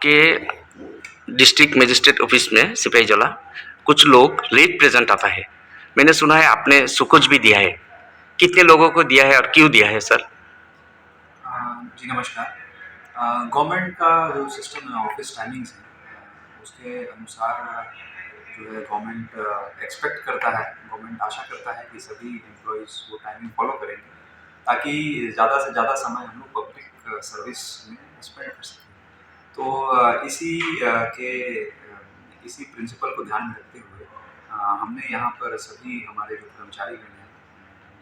के district magistrate office में सिपाही जला। कुछ लोग लेट प्रेजेंट आता है। मैंने सुना है आपने सुकुच भी दिया है। कितने लोगों को दिया है और क्यों दिया है, सर? जी, नमस्कार। गवर्नमेंट का जो सिस्टम है ऑफ़िस टाइमिंग्स है, उसके अनुसार जो है गवर्नमेंट एक्सपेक्ट करता है। गवर्नमेंट आशा करता है कि सभी एम्प्लॉयज़ वो टाइमिंग फॉलो करेंगे, ताकि ज़्यादा से ज़्यादा समय हम लोग पब्लिक सर्विस में स्पेंड कर सकें। तो इसी के इसी प्रिंसिपल को ध्यान में रखते हुए हमने यहाँ पर सभी हमारे जो कर्मचारी गण हैं,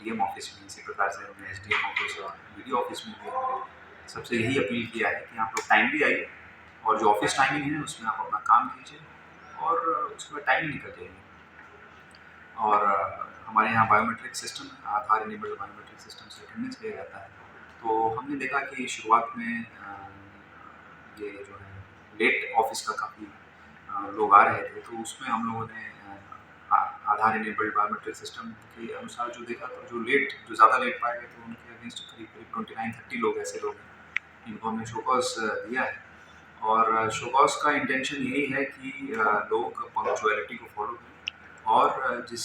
डीएम ऑफ़िस में इसी प्रकार से हमने एस ऑफ़िस और वीडियो ऑफ़िस में भी हमने सबसे यही अपील किया है कि आप लोग टाइमली आइए और जो ऑफ़िस टाइमिंग है, उसमें आप अपना काम कीजिए और उसके बाद टाइम निकल जाइए और हमारे यहाँ biometric system Aadhaar enabled biometric system से अटेंडेंस लिया जाता है। तो हमने देखा कि शुरुआत में ये जो है लेट ऑफ़िस का काफ़ी लोग आ रहे थे तो उसमें हम लोगों ने आधार इनेबल्ड बायोमेट्रिक सिस्टम के अनुसार जो देखा तो जो लेट जो ज़्यादा लेट पाए गए तो उनके अगेंस्ट करीब करीब ट्वेंटी नाइन थर्टी लोग ऐसे लोग हैं, इनको हमने शोकॉस दिया है। और शोकॉस का इंटेंशन यही है कि लोग पंक्चुअलिटी को फॉलो करें और जिस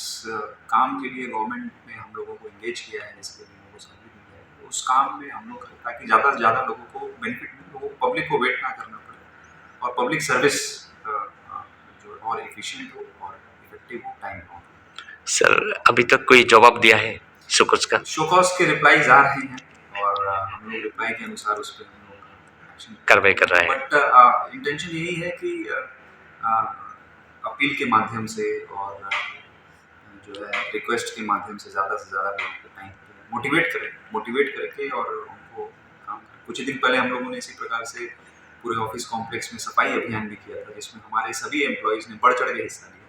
काम के लिए गवर्नमेंट ने हम लोगों को इंगेज किया है, जिसके लिए हम लोगों को सैलरी दी है उस काम में हम लोग करें ताकि ज़्यादा से ज़्यादा लोगों को बेनिफिट मिले लोगों को पब्लिक को वेट ना करना पड़े और पब्लिक सर्विस जो और एफिशिएंट हो और इफ़ेक्टिव हो टाइम हो। सर अभी तक कोई जवाब दिया है सुकुच का? शोकॉस के रिप्लाईज आ रहे हैं और हम लोग रिप्लाई के अनुसार उस पर हम लोग कार्रवाई कर रहा है। बट इंटेंशन यही है कि अपील के माध्यम से और जो है रिक्वेस्ट के माध्यम से ज़्यादा से ज़्यादा लोगों को टाइम मोटिवेट करें मोटिवेट करके और उनको काम करें। कुछ ही दिन पहले हम लोगों ने इसी प्रकार से पूरे ऑफ़िस कॉम्प्लेक्स में सफ़ाई अभियान भी किया था, जिसमें हमारे सभी एम्प्लॉयज़ ने बढ़ चढ़ के हिस्सा लिया।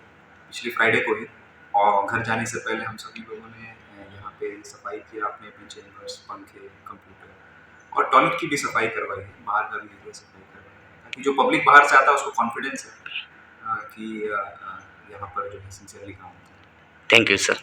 पिछले फ्राइडे को ही, और घर जाने से पहले हम सभी लोगों ने यहाँ पे सफ़ाई किया अपने अपने चेम्बर्स पंखे कंप्यूटर और टॉयलेट की भी सफ़ाई करवाई है, बाहर का भी सफ़ाई करवाई है। ताकि जो पब्लिक बाहर से आता है, उसको कॉन्फिडेंस है कि यहाँ पर जो है सिंसियरली काम होता है। Thank you sir